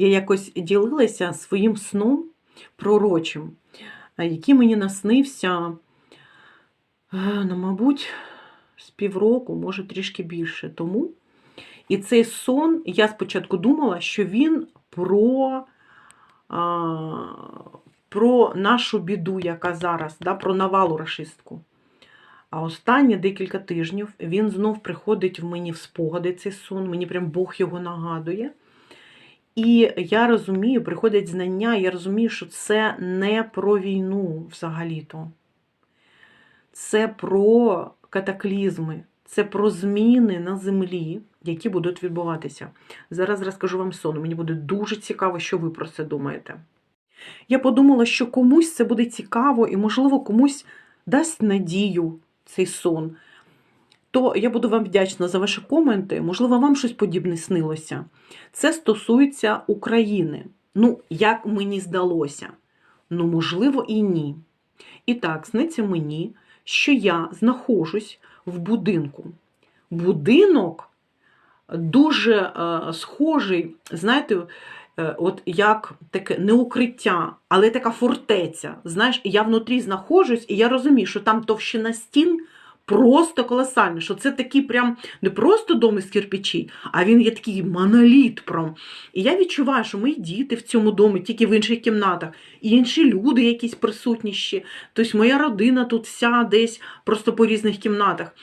Я якось ділилася своїм сном пророчим, е, який мені наснився, е, ну, мабуть, з півроку, може трішки більше тому. І цей сон, я спочатку думала, що він про, а, про нашу біду, яка зараз, да, про навалу рашистку. А останні декілька тижнів він знов приходить в мені в спогади цей сон, мені прям Бог його нагадує. І я розумію, приходять знання, я розумію, що це не про війну взагалі-то. Це про катаклізми, це про зміни на землі, які будуть відбуватися. Зараз розкажу вам сон. Мені буде дуже цікаво, що ви про це думаєте. Я подумала, що комусь це буде цікаво і, можливо, комусь дасть надію цей сон. То я буду вам вдячна за ваші коменти. Можливо, вам щось подібне снилося. Це стосується України. Ну, як мені здалося. Ну, можливо, і ні. І так, сниться мені, що я знаходжусь в будинку. Будинок дуже е, схожий, знаєте, е, от як таке не укриття, але така фортеця. Знаєш, я внутрі знаходжусь, і я розумію, що там товщина стін просто колосальна, що це такий прям не просто дом із кирпичей, а він є такий моноліт. Прям. І я відчуваю, що мої діти в цьому домі, тільки в інших кімнатах, і інші люди якісь присутні ще. Тобто моя родина тут вся десь просто по різних кімнатах.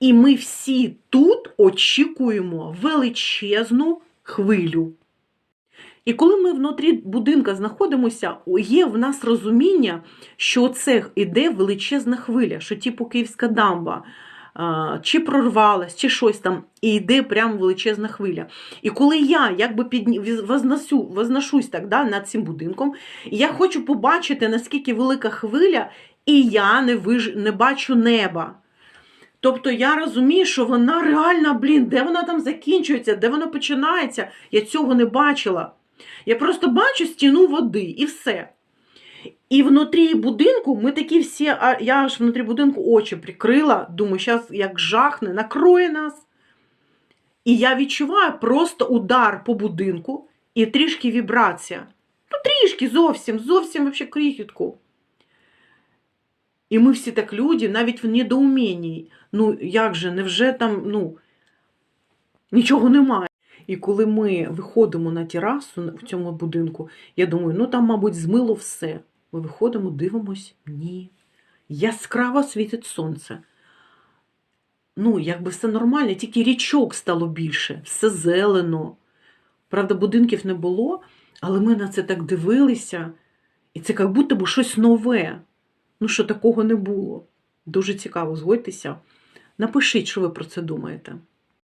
І ми всі тут очікуємо величезну хвилю. І коли ми внутрі будинка знаходимося, є в нас розуміння, що це іде величезна хвиля, що типу Київська дамба, чи прорвалась, чи щось там, і йде прямо величезна хвиля. І коли я якби підні... возносю, возношусь так, да, над цим будинком, я хочу побачити, наскільки велика хвиля, і я не, виж... не бачу неба. Тобто я розумію, що вона реальна, блін, де вона там закінчується, де вона починається, я цього не бачила. Я просто бачу стіну води і все. І внутрі будинку ми такі всі, я аж внутрі будинку очі прикрила, думаю, зараз як жахне, накроє нас. І я відчуваю просто удар по будинку і трішки вібрація. Ну, трішки зовсім, зовсім вообще крихітку. І ми всі так люди, навіть в недоумінні. Ну, як же, невже там, ну, нічого немає. І коли ми виходимо на терасу в цьому будинку, я думаю, ну там, мабуть, змило все. Ми виходимо, дивимось, ні. Яскраво світить сонце. Ну, якби все нормально, тільки річок стало більше, все зелено. Правда, будинків не було, але ми на це так дивилися, і це як будто б щось нове. Ну, що такого не було. Дуже цікаво, згодьтеся. Напишіть, що ви про це думаєте.